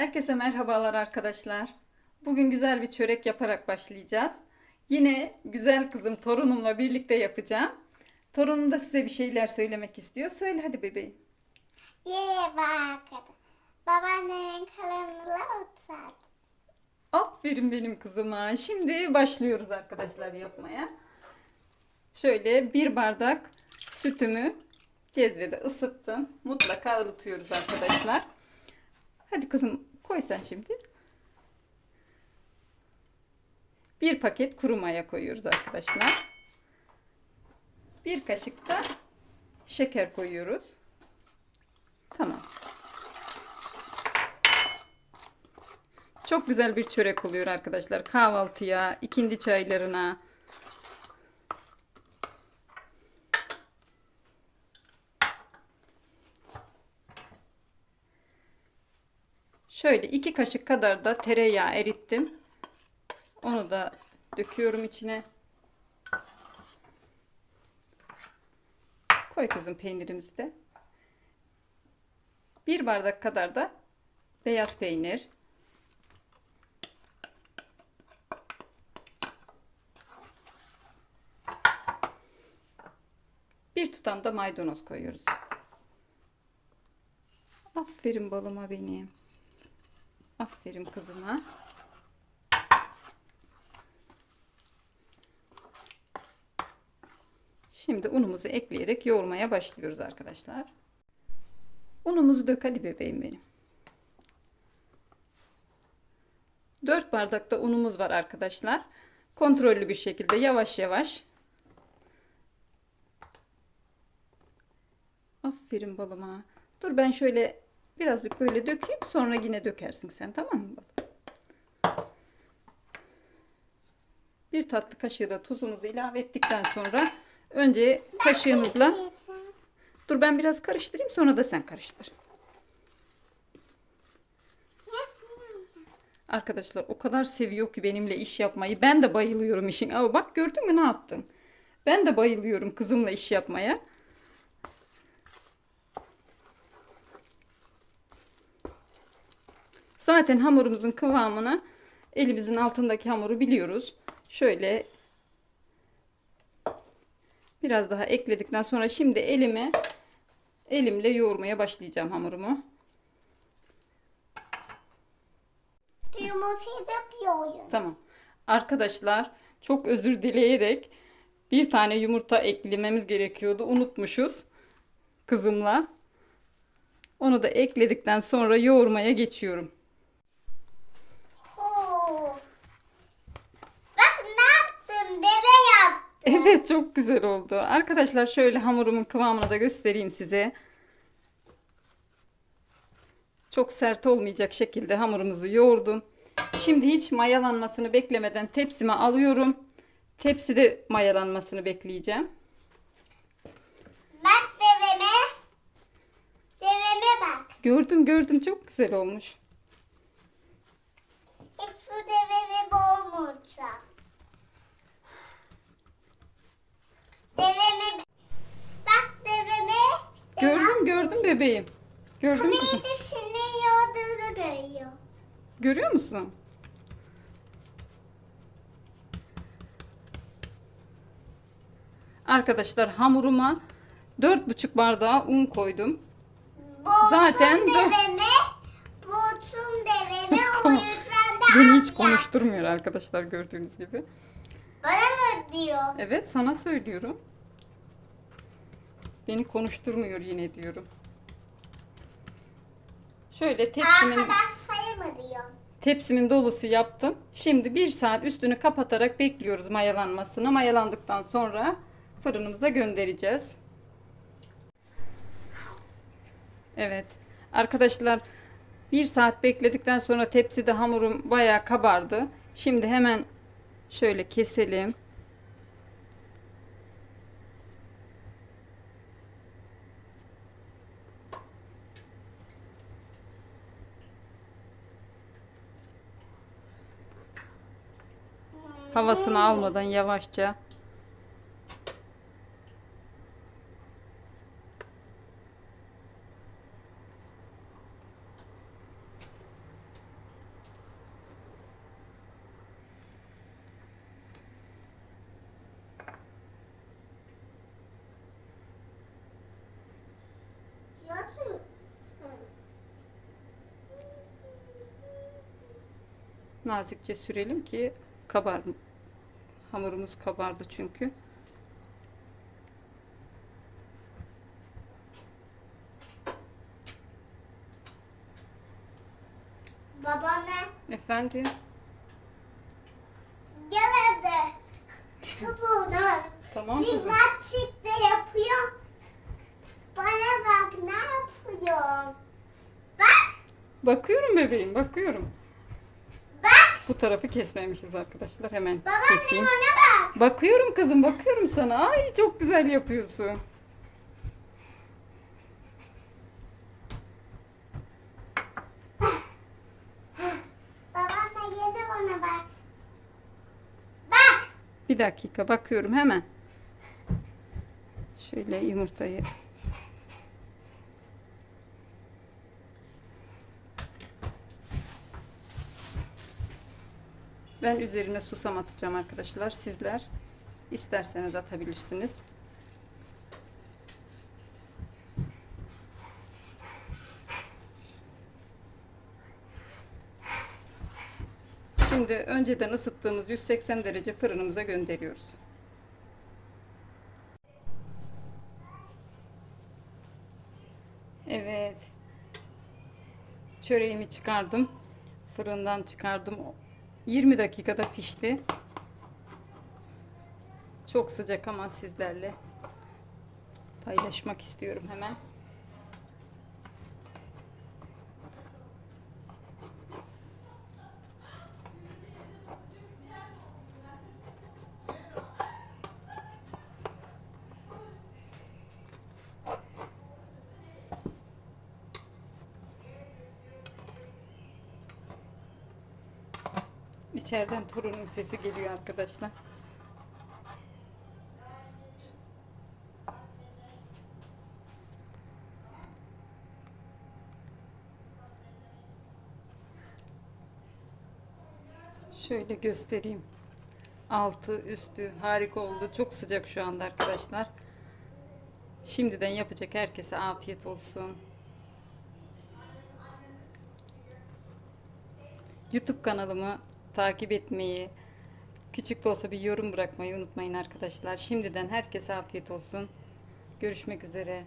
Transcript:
Herkese merhabalar arkadaşlar. Bugün güzel bir çörek yaparak başlayacağız. Yine güzel kızım torunumla birlikte yapacağım. Torunum da size bir şeyler söylemek istiyor. Söyle hadi bebeğim. Yeye bak. Babaannemin kanalına otur. Aferin benim kızıma. Şimdi başlıyoruz arkadaşlar yapmaya. Şöyle bir bardak sütümü cezvede ısıttım. Mutlaka ılıtıyoruz arkadaşlar. Hadi kızım koy sen şimdi. Bir paket kuru maya koyuyoruz arkadaşlar. Bir kaşık da şeker koyuyoruz. Tamam. Çok güzel bir çörek oluyor arkadaşlar. Kahvaltıya, ikindi çaylarına. Şöyle iki kaşık kadar da tereyağı erittim. Onu da döküyorum içine. Koy kızım peynirimizi de. Bir bardak kadar da beyaz peynir. Bir tutam da maydanoz koyuyoruz. Aferin balıma benim. Aferin kızıma. Şimdi unumuzu ekleyerek yoğurmaya başlıyoruz arkadaşlar. Unumuzu dök hadi bebeğim benim. 4 bardakta unumuz var arkadaşlar. Kontrollü bir şekilde yavaş yavaş Aferin balıma. Dur ben şöyle birazcık böyle dökeyim sonra yine dökersin sen tamam mı? Bir tatlı kaşığı da tuzumuzu ilave ettikten sonra önce kaşığınızla dur ben biraz karıştırayım sonra da sen karıştır. Arkadaşlar o kadar seviyor ki benimle iş yapmayı. Ben de bayılıyorum işin. Ama bak gördün mü ne yaptın? Ben de bayılıyorum kızımla iş yapmaya. Zaten hamurumuzun kıvamını elimizin altındaki hamuru biliyoruz. Şöyle biraz daha ekledikten sonra şimdi elime elimle yoğurmaya başlayacağım hamurumu. Yumurtayı döküyorum. Tamam. Arkadaşlar çok özür dileyerek bir tane yumurta eklememiz gerekiyordu. Unutmuşuz kızımla. Onu da ekledikten sonra yoğurmaya geçiyorum. Oo. Bak ne yaptım? Deve yap. Evet çok güzel oldu. Arkadaşlar şöyle hamurumun kıvamını da göstereyim size. Çok sert olmayacak şekilde hamurumuzu yoğurdum. Şimdi hiç mayalanmasını beklemeden tepsime alıyorum. Tepside mayalanmasını bekleyeceğim. Bak deveme. Deveme bak. Gördüm gördüm çok güzel olmuş. Hiç bu deveme boğmayacağım. Deveme. Bak deveme. Gördüm gördüm bebeğim. Gördüm kızım. Senin yağdığını görüyor. Görüyor musun? Arkadaşlar hamuruma 4,5 bardağı un koydum. Boğsun Zaten deveme. Boğsun deveme. o Tamam. yüzden de Beni hiç konuşturmuyor arkadaşlar gördüğünüz gibi. Bana mı diyor? Evet sana söylüyorum. Beni konuşturmuyor yine diyorum. Şöyle tepsimin Arkadaş diyor? tepsimin dolusu yaptım. Şimdi bir saat üstünü kapatarak bekliyoruz mayalanmasını. Mayalandıktan sonra fırınımıza göndereceğiz. Evet. Arkadaşlar bir saat bekledikten sonra tepside hamurum bayağı kabardı. Şimdi hemen şöyle keselim. Havasını almadan yavaşça. Nazikçe sürelim ki kabar. Hamurumuz kabardı çünkü. Babaanne Efendim? gel hadi. Çubuğunu. Tamam kızım. Jimnastik de yapıyor. Bana bak ne yapıyor. Bak Bakıyorum bebeğim, bakıyorum. Bu tarafı kesmemişiz arkadaşlar. Hemen Babaanne keseyim. bak. Bakıyorum kızım, bakıyorum sana. Ay çok güzel yapıyorsun. Bir dakika bakıyorum hemen. Şöyle yumurtayı Ben üzerine susam atacağım arkadaşlar. Sizler isterseniz atabilirsiniz. Şimdi önceden ısıttığımız 180 derece fırınımıza gönderiyoruz. Evet. Çöreğimi çıkardım. Fırından çıkardım. 20 dakikada pişti. Çok sıcak ama sizlerle paylaşmak istiyorum hemen. İçeriden torunun sesi geliyor arkadaşlar. Şöyle göstereyim. Altı, üstü harika oldu. Çok sıcak şu anda arkadaşlar. Şimdiden yapacak herkese afiyet olsun. YouTube kanalımı takip etmeyi, küçük de olsa bir yorum bırakmayı unutmayın arkadaşlar. Şimdiden herkese afiyet olsun. Görüşmek üzere.